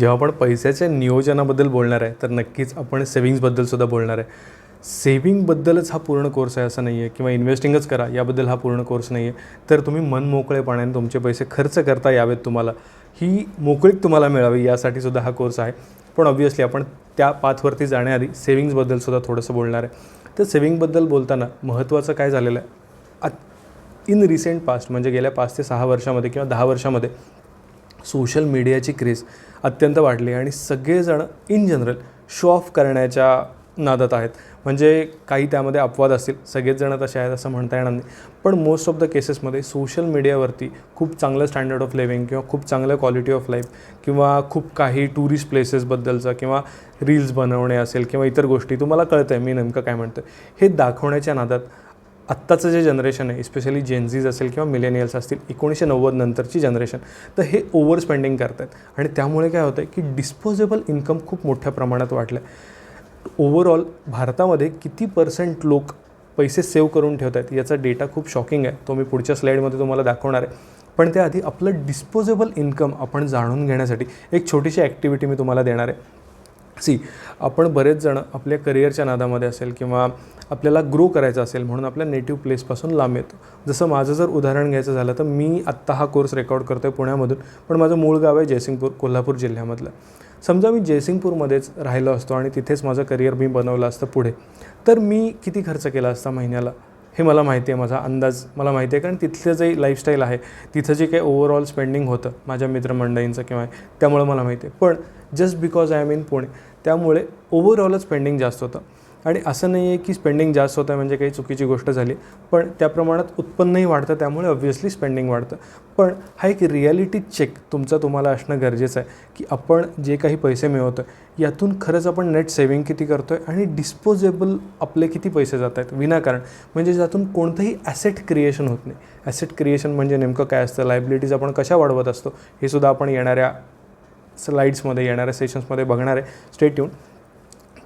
जेव्हा आपण पैशाच्या नियोजनाबद्दल बोलणार आहे तर नक्कीच आपण सेविंग्सबद्दलसुद्धा बोलणार आहे. सेविंगबद्दलच हा पूर्ण कोर्स आहे असं नाही आहे किंवा इन्व्हेस्टिंगच करा याबद्दल हा पूर्ण कोर्स नाही आहे तर तुम्ही मन मोकळेपणाने तुमचे पैसे खर्च करता यावेत तुम्हाला. ही मोकळीक तुम्हाला मिळावी यासाठी सुद्धा हा कोर्स आहे. पण ऑब्व्हियसली आपण त्या पाथवरती जाण्याआधी सेविंग्सबद्दलसुद्धा थोडंसं बोलणार आहे. तर सेविंगबद्दल बोलताना महत्त्वाचं काय झालेलं आहे? आत इन रिसेंट पास्ट म्हणजे गेल्या पाच ते सहा वर्षामध्ये किंवा दहा वर्षामध्ये सोशल मीडियाची क्रेज अत्यंत वाढली आणि सगळेजण इन जनरल शो ऑफ करण्याच्या नादात आहेत. म्हणजे काही त्यामध्ये अपवाद असतील सगळेचजण तसे आहेत असं म्हणता येणार नाही. पण मोस्ट ऑफ द केसेसमध्ये सोशल मीडियावरती खूप चांगलं स्टँडर्ड ऑफ लिव्हिंग किंवा खूप चांगलं क्वालिटी ऑफ लाईफ किंवा खूप काही टुरिस्ट प्लेसेसबद्दलचं किंवा रील्स बनवणे असेल किंवा इतर गोष्टी तुम्हाला कळतं आहे मी नेमकं काय म्हणतं हे दाखवण्याच्या नादात आत्ताचं जे जनरेशन आहे स्पेशली जेन्झीज असेल किंवा मिलेनियल्स असतील एकोणीसशे नव्वद नंतरची जनरेशन तर हे ओव्हर स्पेंडिंग करत आहेत आणि त्यामुळे काय होतं आहे की डिस्पोजेबल इन्कम खूप मोठ्या प्रमाणात वाढलं आहे ओव्हरऑल भारतामध्ये किती पर्सेंट लोक पैसे सेव्ह करून ठेवत आहेत याचा डेटा खूप शॉकिंग आहे. तो मी पुढच्या स्लाईडमध्ये तुम्हाला दाखवणार आहे. पण त्याआधी आपलं डिस्पोजेबल इन्कम आपण जाणून घेण्यासाठी एक छोटीशी ॲक्टिव्हिटी मी तुम्हाला देणार आहे. सी आपण बरेच जण आपल्या करिअरच्या नादामध्ये असेल किंवा आपल्याला ग्रो करायचं असेल म्हणून आपल्या नेटिव्ह प्लेसपासून लांब येतो. जसं माझं जर उदाहरण घ्यायचं झालं तर मी आत्ता हा कोर्स रेकॉर्ड करतो आहे पुण्यामधून पण माझं मूळ गाव आहे जयसिंगपूर कोल्हापूर जिल्ह्यामधलं. समजा मी जयसिंगपूरमध्येच राहिलो असतो आणि तिथेच माझं करिअर मी बनवलं असतं पुढे तर मी किती खर्च केला असता महिन्याला? हे मला माहिती आहे माझा अंदाज मला माहिती आहे कारण तिथलं जे लाईफस्टाईल आहे तिथं जे काही ओव्हरऑल स्पेंडिंग होतं माझ्या मित्रमंडळींचं किंवा त्यामुळं मला माहिती आहे. पण just because I am in Pune त्यामुळे ओव्हरऑलच स्पेंडिंग जास्त होतं. आणि असं नाही आहे की स्पेंडिंग जास्त होतं म्हणजे काही चुकीची गोष्ट झाली पण त्या प्रमाणात उत्पन्नही वाढतं त्यामुळे ऑब्व्हियसली स्पेंडिंग वाढतं. पण हा एक रियालिटी चेक तुमचा तुम्हाला असणं गरजेचं आहे की आपण जे काही पैसे मिळवतो आहे यातून खरंच आपण नेट सेविंग किती करतो आहे आणि डिस्पोजेबल आपले किती पैसे जात आहेत विनाकारण. म्हणजे ज्यातून कोणतंही ॲसेट क्रिएशन होत नाही. ॲसेट क्रिएशन म्हणजे नेमकं काय असतं? लायबिलिटीज आपण कशा वाढवत असतो? हे सुद्धा आपण येणाऱ्या स्लाईड्समध्ये येणाऱ्या सेशन्समध्ये बघणार आहे. स्टेट येऊन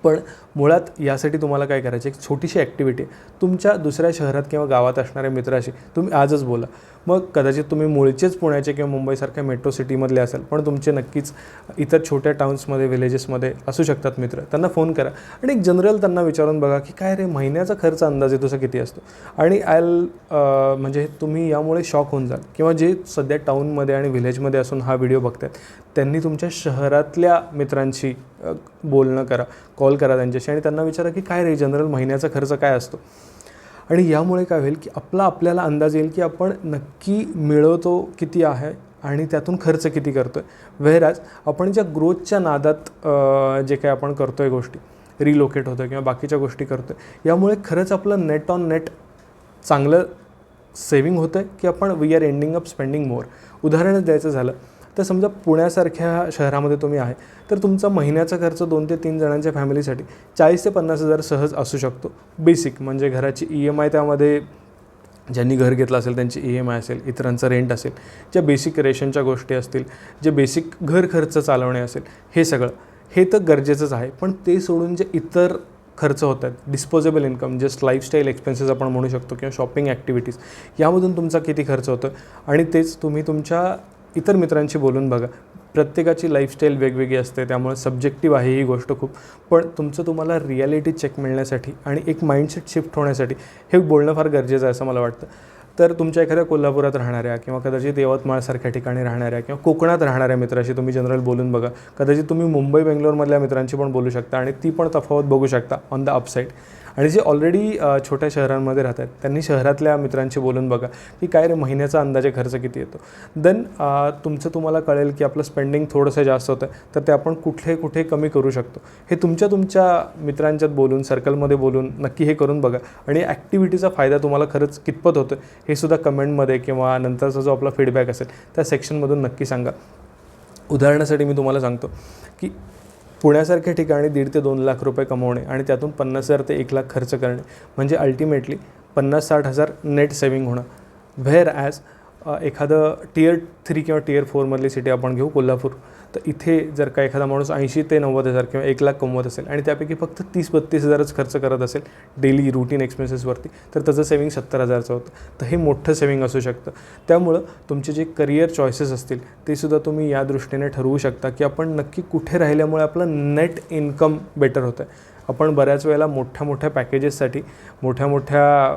पण मुळात यासाठी तुम्हाला काय करायचं एक छोटीशी ॲक्टिव्हिटी तुमच्या दुसऱ्या शहरात किंवा गावात असणाऱ्या मित्राशी तुम्ही आजच बोला. मग कदाचित तुम्ही मुळचेच पुण्याचे किंवा मुंबईसारख्या मेट्रो सिटीमधले असाल पण तुमचे नक्कीच इतर छोट्या टाउन्समध्ये विलेजेसमध्ये असू शकतात मित्र. त्यांना फोन करा. आणि एक जनरल त्यांना विचारून बघा की काय रे महिन्याचा खर्च अंदाजे तुझा किती असतो? आणि आयल म्हणजे तुम्ही यामुळे शॉक होऊन जाल. किंवा जे सध्या टाऊनमध्ये आणि विलेजमध्ये असून हा व्हिडिओ बघतात त्यांनी तुमच्या शहरातल्या मित्रांशी बोलणं करा कॉल करा त्यांच्याशी आणि त्यांना विचारा की काय रे जनरल महिन्याचा खर्च काय असतो? आणि यामुळे काय होईल की आपला आपल्याला अंदाज येईल की आपण नक्की मिळवतो किती आहे आणि त्यातून खर्च किती करतो आहे व्हेराज आपण ज्या ग्रोथच्या नादात जे काही आपण करतो आहे गोष्टी रिलोकेट होतो किंवा बाकीच्या गोष्टी करतो आहे यामुळे खरंच आपलं नेट ऑन नेट चांगलं सेविंग होतं आहे की आपण we are ending up spending more उदाहरणच द्यायचं झालं तर समजा पुण्यासारख्या शहरामध्ये तुम्ही आहे तर तुमचा महिन्याचा खर्च दोन ते तीन जणांच्या फॅमिलीसाठी चाळीस ते पन्नास हजार सहज असू शकतो. बेसिक म्हणजे घराची ई एम आय त्यामध्ये ज्यांनी घर घेतलं असेल त्यांची ई एम आय असेल इतरांचा रेंट असेल ज्या बेसिक रेशनच्या गोष्टी असतील जे बेसिक घर खर्च चालवणे असेल हे सगळं. हे तर गरजेचंच आहे पण ते सोडून जे इतर खर्च होत आहेत disposable income just lifestyle expenses आपण म्हणू शकतो किंवा शॉपिंग ॲक्टिव्हिटीज यामधून तुमचा किती खर्च होतो आणि तेच तुम्ही तुमच्या इतर मित्रांशी बोलून बघा. प्रत्येकाची लाईफस्टाईल वेगवेगळी असते त्यामुळे सब्जेक्टिव्ह आहे ही गोष्ट खूप. पण तुमचं तुम्हाला रियालिटी चेक मिळण्यासाठी आणि एक माइंडसेट शिफ्ट होण्यासाठी हे बोलणं फार गरजेचं आहे असं मला वाटतं. तर तुमच्या एखाद्या कोल्हापुरात राहणाऱ्या किंवा कदाचित यवतमाळसारख्या ठिकाणी राहणाऱ्या किंवा कोकणात राहणाऱ्या मित्राशी तुम्ही जनरल बोलून बघा. कदाचित तुम्ही मुंबई बेंगलोरमधल्या मित्रांशी पण बोलू शकता आणि ती पण तफावत बघू शकता ऑन द अपसाईड आणि जे ऑलरेडी छोट्या शहरांमध्ये राहतात त्यांनी शहरातल्या मित्रांशी बोलून बघा की काय रे महिन्याचा अंदाजे खर्च किती येतो. देन तुमचं तुम्हाला कळेल की आपलं स्पेंडिंग थोडंसं जास्त होतं तर ते आपण कुठे कुठे कमी करू शकतो. हे तुमच्या तुमच्या मित्रांच्यात बोलून सर्कलमध्ये बोलून नक्की हे करून बघा. आणि ॲक्टिव्हिटीचा फायदा तुम्हाला खरंच कितपत होतो हे सुद्धा कमेंटमध्ये किंवा नंतरचा जो आपला फीडबॅक असेल त्या सेक्शनमधून नक्की सांगा. उदाहरणासाठी मी तुम्हाला सांगतो की पुण्यासारख्या ठिकाणी दीड ते दोन लाख रुपये कमवणे आणि त्यातून पन्नास हजार ते एक लाख खर्च करणे. म्हणजे अल्टिमेटली पन्नास साठ हजार नेट सेविंग होणं. व्हेअर ॲज एखादं टियर थ्री किंवा टियर फोरमधली सिटी आपण घेऊ कोल्हापूर. तर इथे जर का एखादा माणूस ऐंशी ते नव्वद हजार किंवा एक लाख कमवत असेल आणि त्यापैकी फक्त तीस बत्तीस हजारच खर्च करत असेल डेली रुटीन एक्सपेन्सेसवरती तर त्याचं सेविंग सत्तर हजारचं होतं. तर हे मोठं सेविंग असू शकतं. त्यामुळं तुमचे जे करिअर चॉईसेस असतील ते सुद्धा तुम्ही या दृष्टीने ठरवू शकता की आपण नक्की कुठे राहिल्यामुळे आपलं नेट इन्कम बेटर होतं आहे आपण बऱ्याच वेळेला मोठ्या मोठ्या पॅकेजेससाठी मोठ्या मोठ्या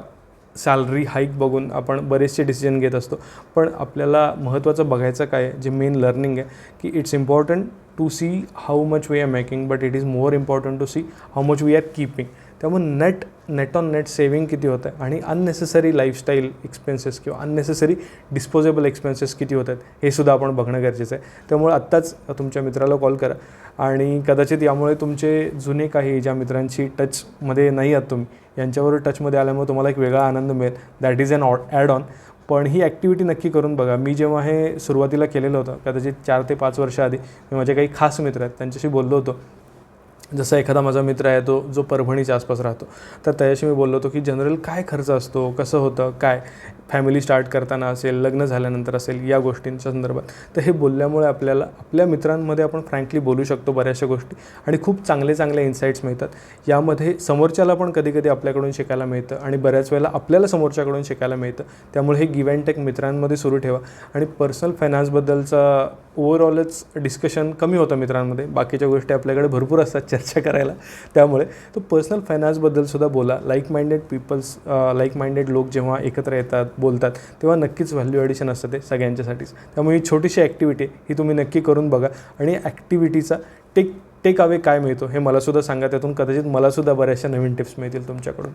सॅलरी हाईक बघून आपण बरेचसे डिसिजन घेत असतो. पण आपल्याला महत्त्वाचं बघायचं काय आहे, जे मेन लर्निंग आहे की it's important to see how much we are making but it is more important to see how much we are keeping त्यामुळे net net on net saving किती होतं आहे आणि अननेसेसरी लाईफस्टाईल एक्सपेन्सेस किंवा unnecessary disposable expenses किती होत आहेत हे सुद्धा आपण बघणं गरजेचं आहे. त्यामुळे आत्ताच तुमच्या मित्राला कॉल करा. आणि कदाचित यामुळे तुमचे जुने काही ज्या मित्रांची टचमध्ये नाही आहात तुम्ही यांच्यावर टचमध्ये आल्यामुळे तुम्हाला एक वेगळा आनंद मिळेल. That is an add on पण ही ॲक्टिव्हिटी नक्की करून बघा. मी जेव्हा हे सुरुवातीला केलेलं होतं कदाचित चार ते पाच वर्ष आधी मी माझे काही खास मित्र आहेत त्यांच्याशी बोललो होतो. जसा एखादा माझा मित्र आहे तो जो परभणीच्या आसपास राहतो. तर त्याच्याशी मी बोललो होतो की जनरल काय खर्च असतो कसं होतं काय? फॅमिली स्टार्ट करताना असेल लग्न झाल्यानंतर असेल या गोष्टींच्या संदर्भात. तर हे बोलल्यामुळे आपल्याला आपल्या मित्रांमध्ये आपण फ्रँकली बोलू शकतो बऱ्याचशा गोष्टी. आणि खूप चांगले चांगले इन्साईट्स मिळतात. यामध्ये समोरच्याला पण कधी कधी आपल्याकडून शिकायला मिळतं आणि बऱ्याच वेळेला आपल्याला समोरच्याकडून शिकायला मिळतं. त्यामुळे हे गिव्ह अँड टेक मित्रांमध्ये सुरू ठेवा. आणि पर्सनल फायनान्सबद्दलचा ओव्हरऑलच डिस्कशन कमी होतं मित्रांमध्ये. बाकीच्या गोष्टी आपल्याकडे भरपूर असतात चर्चा करायला. त्यामुळे तो पर्सनल फायनान्सबद्दलसुद्धा बोला. Like minded peoples like minded लोक जेव्हा एकत्र येतात बोलतात तेव्हा नक्कीच व्हॅल्यू ॲडिशन असतं ते सगळ्यांच्यासाठीच. त्यामुळे ही छोटीशी ॲक्टिव्हिटी ही तुम्ही नक्की करून बघा. आणि ॲक्टिव्हिटीचा टेक टेक अवे काय मिळतो हे मलासुद्धा सांगा. त्यातून कदाचित मलासुद्धा बऱ्याचशा नवीन टिप्स मिळतील तुमच्याकडून.